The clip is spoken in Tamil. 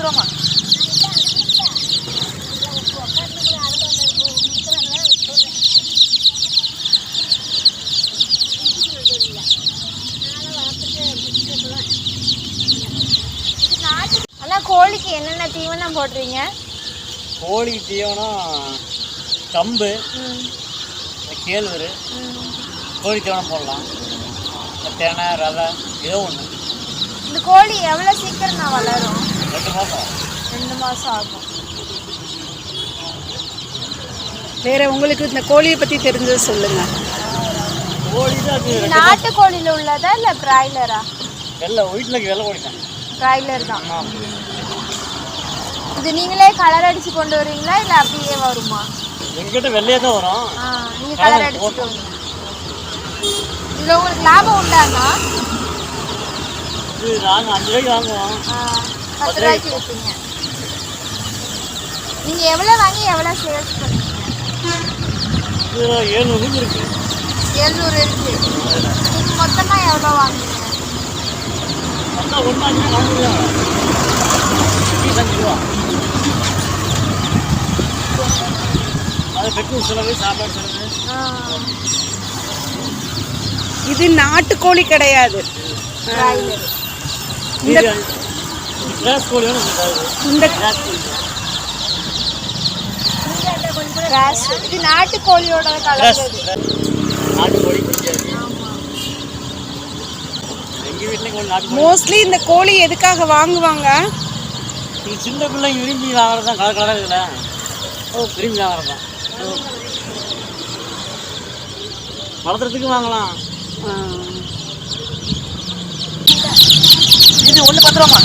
கொடுத்துருவோமா கோழிக்கு என்னென்ன தீவனம் போடுறீங்க? கோழிக்கு தீவனம் கம்பு கேழ்வரு கோழி தீவனம் போடலாம். தெனை ரவை ஏதோ ஒன்று இந்த கோழி எவ்வளோ சீக்கிரம் நான் வளரும்? ரெண்டு மாதம் ஆகும். வேற உங்களுக்கு இந்த கோழியை பற்றி தெரிஞ்சது சொல்லுங்க. நாட்டு கோழியில் உள்ளதா இல்லை பிராய்லரா? வெள்ளை வீட்டில் வெள்ளை கோழி தான் பிராய்லர் தான். இது நீங்களே கலர் அடிச்சு கொண்டு வருவீங்களா இல்லை அப்படியே வருமா? எங்கிட்ட வெள்ளையாக தான் வரும். ஆ நீங்கள் கலர் அடிச்சுட்டு வருவீங்க. இதில் உங்களுக்கு லாபம் உண்டாண்ணா இது நாங்கள் அஞ்சு ரூபாய்க்கு வாங்குவோம். ஆ, பத்து ரூபாய்க்கு விற்பீங்க நீங்கள் எவ்வளோ வாங்கி எவ்வளோ சேல்ஸ் பண்ணுவீங்க இது ஏழ்நூறு இருக்கு. எழுநூறு இருக்கு. நீங்கள் மொத்தமாக எவ்வளோ வாங்குவீங்க மொத்தம் வாங்குவோம் அஞ்சு ரூபா. அது பெட்ரோல் செலவு சாப்பாடு செலவு. இது நாட்டுக்கோழி கிடையாது. இந்த இது நாட்டு கோழியோட கிராஸ் கலந்தது நாட்டு கோழி தெரியாது எங்கள் வீட்டில் கோழி நாட்டு கோழி. மோஸ்ட்லி இந்த கோழி எதுக்காக வாங்குவாங்க? சின்ன பிள்ளைங்க விரும்பி வாங்குறது தான் கலர் கலராக இதில் ஓ. விரும்பி வாங்குறது தான் வளர்த்துறதுக்கு வாங்கலாம். ஒன்று பத்து ரூபாமா